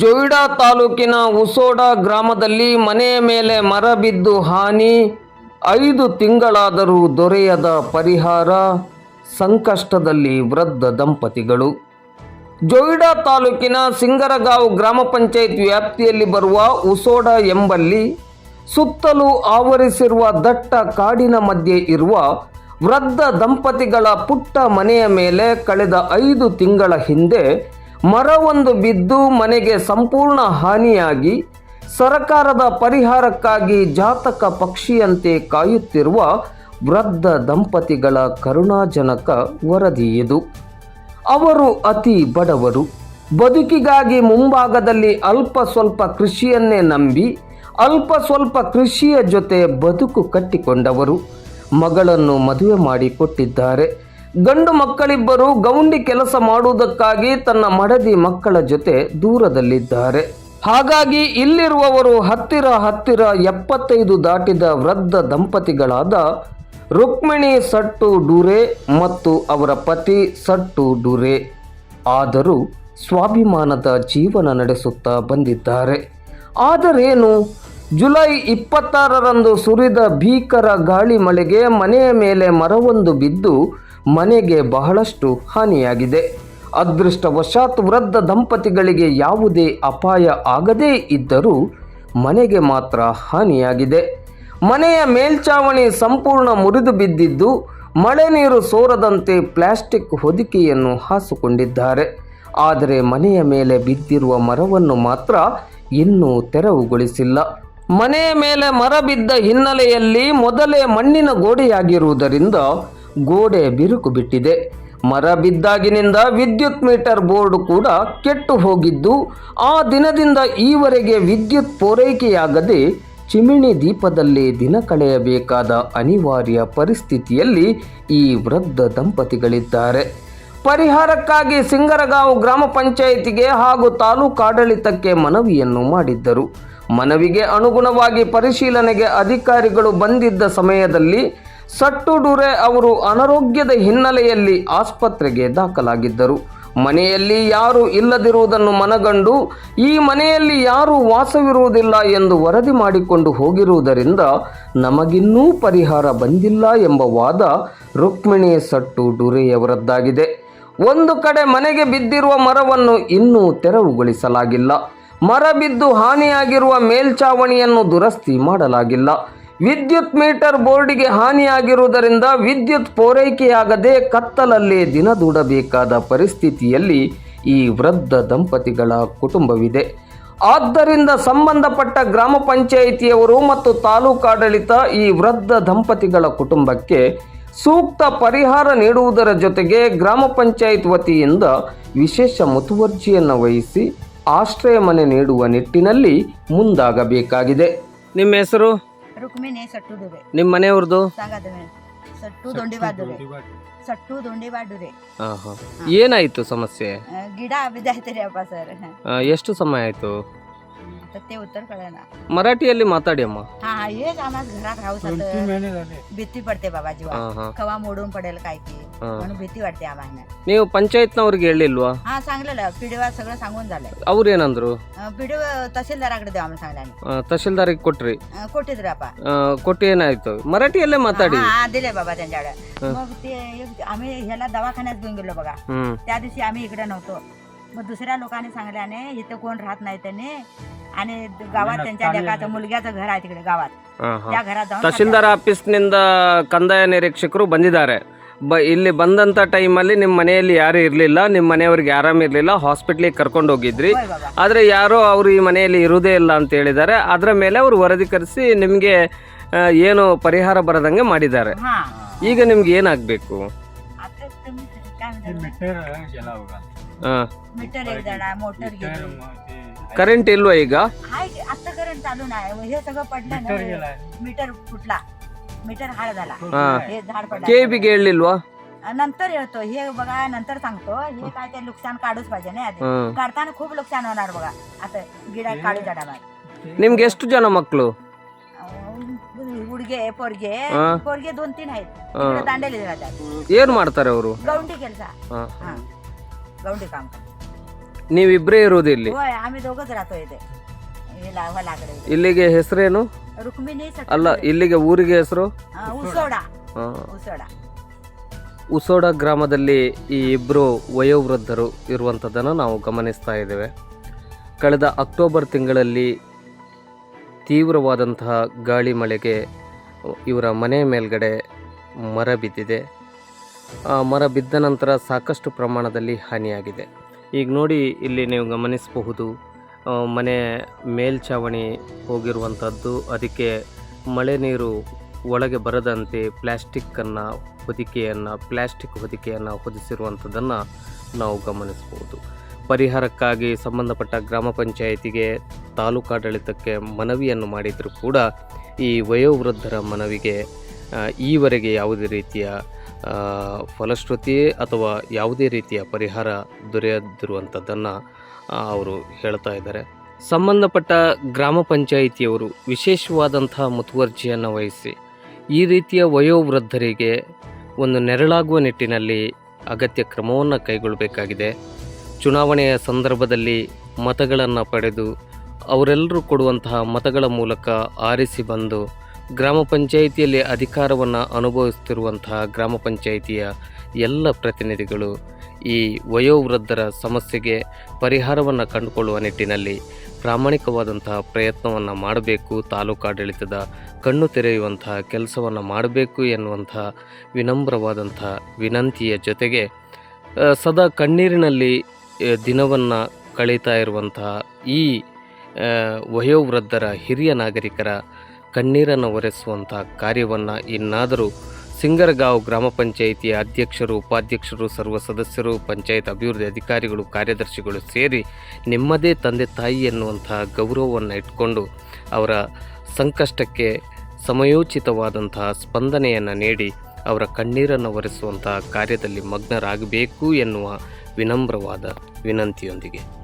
ಜೊಯ್ಡಾ ತಾಲೂಕಿನ ಉಸೋಡ ಗ್ರಾಮದಲ್ಲಿ ಮನೆಯ ಮೇಲೆ ಮರ ಬಿದ್ದು ಹಾನಿ, ಐದು ತಿಂಗಳಾದರೂ ದೊರೆಯದ ಪರಿಹಾರ, ಸಂಕಷ್ಟದಲ್ಲಿ ವೃದ್ಧ ದಂಪತಿಗಳು. ಜೊಯ್ಡಾ ತಾಲೂಕಿನ ಸಿಂಗರಗಾಂವ್ ಗ್ರಾಮ ಪಂಚಾಯತ್ ವ್ಯಾಪ್ತಿಯಲ್ಲಿ ಬರುವ ಉಸೋಡ ಎಂಬಲ್ಲಿ ಸುತ್ತಲೂ ಆವರಿಸಿರುವ ದಟ್ಟ ಕಾಡಿನ ಮಧ್ಯೆ ಇರುವ ವೃದ್ಧ ದಂಪತಿಗಳ ಪುಟ್ಟ ಮನೆಯ ಮೇಲೆ ಕಳೆದ ಐದು ತಿಂಗಳ ಹಿಂದೆ ಮರವೊಂದು ಬಿದ್ದು ಮನೆಗೆ ಸಂಪೂರ್ಣ ಹಾನಿಯಾಗಿ ಸರಕಾರದ ಪರಿಹಾರಕ್ಕಾಗಿ ಜಾತಕ ಪಕ್ಷಿಯಂತೆ ಕಾಯುತ್ತಿರುವ ವೃದ್ಧ ದಂಪತಿಗಳ ಕರುಣಾಜನಕ ವರದಿ ಇದು. ಅವರು ಅತಿ ಬಡವರು. ಬದುಕಿಗಾಗಿ ಮುಂಭಾಗದಲ್ಲಿ ಅಲ್ಪ ಸ್ವಲ್ಪ ಕೃಷಿಯನ್ನೇ ನಂಬಿ ಅಲ್ಪ ಸ್ವಲ್ಪ ಕೃಷಿಯ ಜೊತೆ ಬದುಕು ಕಟ್ಟಿಕೊಂಡವರು. ಮಗಳನ್ನು ಮದುವೆ ಮಾಡಿ ಕೊಟ್ಟಿದ್ದಾರೆ ಗಂಡು ಮಕ್ಕಳಿಬ್ಬರು ಗೌಂಡಿ ಕೆಲಸ ಮಾಡುವುದಕ್ಕಾಗಿ ತನ್ನ ಮಡದಿ ಮಕ್ಕಳ ಜೊತೆ ದೂರದಲ್ಲಿದ್ದಾರೆ. ಹಾಗಾಗಿ ಇಲ್ಲಿರುವವರು ಹತ್ತಿರ ಹತ್ತಿರ ಎಪ್ಪತ್ತೈದು ದಾಟಿದ ವೃದ್ಧ ದಂಪತಿಗಳಾದ ರುಕ್ಮಿಣಿ ಸಟ್ಟು ಡೂರೆ ಮತ್ತು ಅವರ ಪತಿ ಸಟ್ಟು ಡೂರೆ ಆದರೂ ಸ್ವಾಭಿಮಾನದ ಜೀವನ ನಡೆಸುತ್ತಾ ಬಂದಿದ್ದಾರೆ. ಆದರೇನು? ಜುಲೈ ಇಪ್ಪತ್ತಾರರಂದು ಸುರಿದ ಭೀಕರ ಗಾಳಿ ಮಳೆಗೆ ಮನೆಯ ಮೇಲೆ ಮರವೊಂದು ಬಿದ್ದು ಮನೆಗೆ ಬಹಳಷ್ಟು ಹಾನಿಯಾಗಿದೆ. ಅದೃಷ್ಟವಶಾತ್ ವೃದ್ಧ ದಂಪತಿಗಳಿಗೆ ಯಾವುದೇ ಅಪಾಯ ಆಗದೇ ಇದ್ದರೂ ಮನೆಗೆ ಮಾತ್ರ ಹಾನಿಯಾಗಿದೆ. ಮನೆಯ ಮೇಲ್ಚಾವಣಿ ಸಂಪೂರ್ಣ ಮುರಿದು ಬಿದ್ದಿದ್ದು ಮಳೆ ನೀರು ಸೋರದಂತೆ ಪ್ಲಾಸ್ಟಿಕ್ ಹೊದಿಕೆಯನ್ನು ಹಾಸಿಕೊಂಡಿದ್ದಾರೆ. ಆದರೆ ಮನೆಯ ಮೇಲೆ ಬಿದ್ದಿರುವ ಮರವನ್ನು ಮಾತ್ರ ಇನ್ನೂ ತೆರವುಗೊಳಿಸಿಲ್ಲ. ಮನೆಯ ಮೇಲೆ ಮರ ಬಿದ್ದ ಹಿನ್ನೆಲೆಯಲ್ಲಿ ಮೊದಲೇ ಮಣ್ಣಿನ ಗೋಡೆಯಾಗಿರುವುದರಿಂದ ಗೋಡೆ ಬಿರುಕು ಬಿಟ್ಟಿದೆ. ಮರ ಬಿದ್ದಾಗಿನಿಂದ ವಿದ್ಯುತ್ ಮೀಟರ್ ಬೋರ್ಡ್ ಕೂಡ ಕೆಟ್ಟು ಹೋಗಿದ್ದು, ಆ ದಿನದಿಂದ ಈವರೆಗೆ ವಿದ್ಯುತ್ ಪೂರೈಕೆಯಾಗದೆ ಚಿಮಿಣಿ ದೀಪದಲ್ಲಿ ದಿನ ಕಳೆಯಬೇಕಾದ ಅನಿವಾರ್ಯ ಪರಿಸ್ಥಿತಿಯಲ್ಲಿ ಈ ವೃದ್ಧ ದಂಪತಿಗಳಿದ್ದಾರೆ. ಪರಿಹಾರಕ್ಕಾಗಿ ಸಿಂಗರಗಾಂವ್ ಗ್ರಾಮ ಪಂಚಾಯಿತಿಗೆ ಹಾಗೂ ತಾಲೂಕಾಡಳಿತಕ್ಕೆ ಮನವಿಯನ್ನು ಮಾಡಿದ್ದರು. ಮನವಿಗೆ ಅನುಗುಣವಾಗಿ ಪರಿಶೀಲನೆಗೆ ಅಧಿಕಾರಿಗಳು ಬಂದಿದ್ದ ಸಮಯದಲ್ಲಿ ಸಟ್ಟುಡೂರೆ ಅವರು ಅನಾರೋಗ್ಯದ ಹಿನ್ನೆಲೆಯಲ್ಲಿ ಆಸ್ಪತ್ರೆಗೆ ದಾಖಲಾಗಿದ್ದರು. ಮನೆಯಲ್ಲಿ ಯಾರು ಇಲ್ಲದಿರುವುದನ್ನು ಮನಗಂಡು, ಈ ಮನೆಯಲ್ಲಿ ಯಾರೂ ವಾಸವಿರುವುದಿಲ್ಲ ಎಂದು ವರದಿ ಮಾಡಿಕೊಂಡು ಹೋಗಿರುವುದರಿಂದ ನಮಗಿನ್ನೂ ಪರಿಹಾರ ಬಂದಿಲ್ಲ ಎಂಬ ವಾದ ರುಕ್ಮಿಣಿ ಸಟ್ಟು ಡುರೆಯವರದ್ದಾಗಿದೆ ಒಂದು ಕಡೆ ಮನೆಗೆ ಬಿದ್ದಿರುವ ಮರವನ್ನು ಇನ್ನೂ ತೆರವುಗೊಳಿಸಲಾಗಿಲ್ಲ. ಮರ ಬಿದ್ದು ಹಾನಿಯಾಗಿರುವ ಮೇಲ್ಚಾವಣಿಯನ್ನು ದುರಸ್ತಿ ಮಾಡಲಾಗಿಲ್ಲ. ವಿದ್ಯುತ್ ಮೀಟರ್ ಬೋರ್ಡಿಗೆ ಹಾನಿಯಾಗಿರುವುದರಿಂದ ವಿದ್ಯುತ್ ಪೂರೈಕೆಯಾಗದೆ ಕತ್ತಲಲ್ಲೇ ದಿನ ದೂಡಬೇಕಾದ ಪರಿಸ್ಥಿತಿಯಲ್ಲಿ ಈ ವೃದ್ಧ ದಂಪತಿಗಳ ಕುಟುಂಬವಿದೆ. ಆದ್ದರಿಂದ ಸಂಬಂಧಪಟ್ಟ ಗ್ರಾಮ ಪಂಚಾಯಿತಿಯವರು ಮತ್ತು ತಾಲೂಕಾಡಳಿತ ಈ ವೃದ್ಧ ದಂಪತಿಗಳ ಕುಟುಂಬಕ್ಕೆ ಸೂಕ್ತ ಪರಿಹಾರ ನೀಡುವುದರ ಜೊತೆಗೆ ಗ್ರಾಮ ಪಂಚಾಯತ್ ವತಿಯಿಂದ ವಿಶೇಷ ಮುತುವರ್ಜಿಯನ್ನು ವಹಿಸಿ ಆಶ್ರಯ ಮನೆ ನೀಡುವ ನಿಟ್ಟಿನಲ್ಲಿ ಮುಂದಾಗಬೇಕಾಗಿದೆ. ನಿಮ್ಮ ಹೆಸರು? ರುಕ್ಮಿಣಿ ಸಟ್ಟುದುರೆ ನಿಮ್ಮ ಮನೆಯವ್ರದ್ದು ಸಂಗದಮೆ ಸಟ್ಟು ದೊಂಡಿಬಾದುರೆ ಸಟ್ಟು ದೊಂಡಿಬಾಡುರೆ ಏನಾಯ್ತು ಸಮಸ್ಯೆ? ಗಿಡ ಬಿದ್ದಾಯ್ತರಿ ಸರ್. ಎಷ್ಟು ಸಮಯ ಆಯ್ತು? तर ते उत्तर कळना ಮರಾಠಿಯಲ್ಲಿ ಮಾತಾಡಿ ಅಮ್ಮ हा हा हेच आम्हाला घरात राहूस भीती पडते बाबा जीवा ಹಾಂ ಹಾಂ कवा मोडून पडेल काय की हा. म्हणून भीती वाटते आम्हाला ನೀವು ಪಂಚಾಯತ್ನವ್ರಿಗೆ ಹೇಳಿಲ್ವಾ हा सांगलेलं पिढीवा सगळं सांगून झालंय ಅವ್ರೇನಂದ್ರು पिढी तहसीलदाराकडे देऊ आम्हाला सांगल्याने ಆ, ತಹಶೀಲ್ದಾರಿಗೆ ಕೊಟ್ರಿ अं, कोटीत रापा ಆ, ಕೊಟ್ಟು ಏನಾಯ್ತು ಮರಾಠಿಯಲ್ಲೇ ಮಾತಾಡಿ हा हा, दिले बाबा त्यांच्याकडे मग ते एक- आम्ही ह्याला दवाखान्यात घेऊन गेलो बघा हम्म त्या दिवशी आम्ही इकडे नव्हतो मग दुसऱ्या लोकांनी सांगल्याने इथं कोण राहत नाही त्यांनी आणि गावात त्यांच्या लेकाचं मुलग्याचं घर आहे तिकडे गावात ಹಾ ಹಾ त्या घरात जाऊन ತಹಶೀಲ್ದಾರ್ ಆಫೀಸ್ನಿಂದ ಕಂದಾಯ ನಿರೀಕ್ಷಕರು ಬಂದಿದ್ದಾರೆ ಬ ಇಲ್ಲಿ ಬಂದಂಥ ಟೈಮಲ್ಲಿ ನಿಮ್ಮ ಮನೆಯಲ್ಲಿ ಯಾರು ಇರಲಿಲ್ಲ ನಿಮ್ಮ ಮನೆಯವ್ರಿಗೆ ಆರಾಮಿರಲಿಲ್ಲ ಹಾಸ್ಪಿಟ್ಲಿಗೆ ಕರ್ಕೊಂಡು ಹೋಗಿದ್ರಿ होय बाबा ಆದರೆ ಯಾರೋ ಅವರು ಈ ಮನೆಯಲ್ಲಿ ಇರುವುದೇ ಇಲ್ಲ ಅಂತ ಹೇಳಿದ್ದಾರೆ ಅದರ ಮೇಲೆ ಅವರು ವರದಿ ಕರೆಸಿ ನಿಮಗೆ ಏನು ಪರಿಹಾರ ಬರದಂಗೆ ಮಾಡಿದ್ದಾರೆ हा ಈಗ ನಿಮ್ಗೆ ಏನಾಗಬೇಕು आता तुम्ही काय म्हणता ಹಾಂ मीटर एक जण आहे मोटर गेली ಕರೆಂಟ್ ಇಲ್ವಾ ಈಗ हाय की आता करंट चालू नाही हे सगळं पडलं ना मीटर फुटला मीटर हाड झाला हा. हे झाड ಕೆ पडलं ಬಿಗೆ ಹೇಳಲಿಲ್ವಾ नंतर येतो हे बघा नंतर सांगतो हे काय ते नुकसान काढूच पाहिजे ना आधी. ಹ್ಞೂ काढताना खूप नुकसान होणार बघा आता गिडा काढू झाडावर ನಿಮ್ಗೆ ಎಷ್ಟು ಜನ ಮಕ್ಕಳು ಹುಡುಗೆ ಪೊರ್ಗೆ ಹಾ. ಪೊರ್ಗೆ दोन तीन आहेत ಹಾ. तिकडे दांडेली राहतात ಏನು ಮಾಡ್ತಾರೆ ಅವರು गौंडी ಕೆಲಸ ಹಾಂ हा गौंडी काम ನೀವಿಬ್ಬರೇ ಇರೋದು ಇಲ್ಲಿ होय आम्ही दोघच राहतो इथे हिला हलाकडे इथे. ಇಲ್ಲಿಗೆ ಹೆಸರೇನು रुक्मिणी ಅಲ್ಲ सटकुले. ಇಲ್ಲಿಗೆ ಊರಿಗೆ ಹೆಸರು हा, उसोडा ಆ, उसोडा ಉಸೋಡ ಗ್ರಾಮದಲ್ಲಿ ಈ ಇಬ್ಬರು ವಯೋವೃದ್ಧರು ಇರುವಂಥದ್ದನ್ನು ನಾವು ಗಮನಿಸ್ತಾ ಇದ್ದೇವೆ ಕಳೆದ ಅಕ್ಟೋಬರ್ ತಿಂಗಳಲ್ಲಿ ತೀವ್ರವಾದಂತಹ ಗಾಳಿ ಮಳೆಗೆ ಇವರ ಮನೆ ಮೇಲ್ಗಡೆ ಮರ ಬಿದ್ದಿದೆ ಆ ಮರ ಬಿದ್ದ ನಂತರ ಸಾಕಷ್ಟು ಪ್ರಮಾಣದಲ್ಲಿ ಹಾನಿಯಾಗಿದೆ. ಈಗ ನೋಡಿ ಇಲ್ಲಿ ನೀವು ಗಮನಿಸಬಹುದು ಮನೆ ಮೇಲ್ಛಾವಣಿ ಹೋಗಿರುವಂಥದ್ದು. ಅದಕ್ಕೆ ಮಳೆ ನೀರು ಒಳಗೆ ಬರದಂತೆ ಪ್ಲ್ಯಾಸ್ಟಿಕ್ಕನ್ನು ಹೊದಿಕೆಯನ್ನು ಪ್ಲ್ಯಾಸ್ಟಿಕ್ ಹೊದಿಕೆಯನ್ನು ಹೊದಿಸಿರುವಂಥದ್ದನ್ನು ನಾವು ಗಮನಿಸಬಹುದು. ಪರಿಹಾರಕ್ಕಾಗಿ ಸಂಬಂಧಪಟ್ಟ ಗ್ರಾಮ ಪಂಚಾಯಿತಿಗೆ, ತಾಲೂಕಾಡಳಿತಕ್ಕೆ ಮನವಿಯನ್ನು ಮಾಡಿದರೂ ಕೂಡ ಈ ವಯೋವೃದ್ಧರ ಮನವಿಗೆ ಈವರೆಗೆ ಯಾವುದೇ ರೀತಿಯ ಆ, ಫಲಶ್ರುತಿ ಅಥವಾ ಯಾವುದೇ ರೀತಿಯ ಪರಿಹಾರ ದೊರೆಯದಿರುವಂಥದ್ದನ್ನು ಅವರು ಹೇಳ್ತಾ ಇದ್ದಾರೆ. ಸಂಬಂಧಪಟ್ಟ ಗ್ರಾಮ ಪಂಚಾಯಿತಿಯವರು ವಿಶೇಷವಾದಂತಹ ಮುತುವರ್ಜಿಯನ್ನು ವಹಿಸಿ ಈ ರೀತಿಯ ವಯೋವೃದ್ಧರಿಗೆ ಒಂದು ನೆರಳಾಗುವ ನಿಟ್ಟಿನಲ್ಲಿ ಅಗತ್ಯ ಕ್ರಮವನ್ನು ಕೈಗೊಳ್ಳಬೇಕಾಗಿದೆ ಚುನಾವಣೆಯ ಸಂದರ್ಭದಲ್ಲಿ ಮತಗಳನ್ನು ಪಡೆದು ಅವರೆಲ್ಲರೂ ಕೊಡುವಂತಹ ಮತಗಳ ಮೂಲಕ ಆರಿಸಿ ಬಂದು ಗ್ರಾಮ ಪಂಚಾಯಿತಿಯಲ್ಲಿ ಅಧಿಕಾರವನ್ನು ಅನುಭವಿಸುತ್ತಿರುವಂತಹ ಗ್ರಾಮ ಪಂಚಾಯಿತಿಯ ಎಲ್ಲ ಪ್ರತಿನಿಧಿಗಳು ಈ ವಯೋವೃದ್ಧರ ಸಮಸ್ಯೆಗೆ ಪರಿಹಾರವನ್ನು ಕಂಡುಕೊಳ್ಳುವ ನಿಟ್ಟಿನಲ್ಲಿ ಪ್ರಾಮಾಣಿಕವಾದಂತಹ ಪ್ರಯತ್ನವನ್ನು ಮಾಡಬೇಕು. ತಾಲೂಕಾಡಳಿತದ ಕಣ್ಣು ತೆರೆಯುವಂತಹ ಕೆಲಸವನ್ನು ಮಾಡಬೇಕು ಎನ್ನುವಂತಹ ವಿನಮ್ರವಾದಂಥ ವಿನಂತಿಯ ಜೊತೆಗೆ ಸದಾ ಕಣ್ಣೀರಿನಲ್ಲಿ ದಿನವನ್ನು ಕಳೀತಾ ಇರುವಂತಹ ಈ ವಯೋವೃದ್ಧರ ಹಿರಿಯ ನಾಗರಿಕರ ಕಣ್ಣೀರನ್ನು ಒರೆಸುವಂಥ ಕಾರ್ಯವನ್ನು ಇನ್ನಾದರೂ ಸಿಂಗರಗಾಂವ್ ಗ್ರಾಮ ಪಂಚಾಯಿತಿಯ ಅಧ್ಯಕ್ಷರು, ಉಪಾಧ್ಯಕ್ಷರು, ಸರ್ವ ಸದಸ್ಯರು, ಪಂಚಾಯತ್ ಅಭಿವೃದ್ಧಿ ಅಧಿಕಾರಿಗಳು, ಕಾರ್ಯದರ್ಶಿಗಳು ಸೇರಿ ನಿಮ್ಮದೇ ತಂದೆ ತಾಯಿ ಎನ್ನುವಂತಹ ಗೌರವವನ್ನು ಇಟ್ಕೊಂಡು ಅವರ ಸಂಕಷ್ಟಕ್ಕೆ ಸಮಯೋಚಿತವಾದಂತಹ ಸ್ಪಂದನೆಯನ್ನು ನೀಡಿ ಅವರ ಕಣ್ಣೀರನ್ನು ಒರೆಸುವಂತಹ ಕಾರ್ಯದಲ್ಲಿ ಮಗ್ನರಾಗಬೇಕು ಎನ್ನುವ ವಿನಮ್ರವಾದ ವಿನಂತಿಯೊಂದಿಗೆ.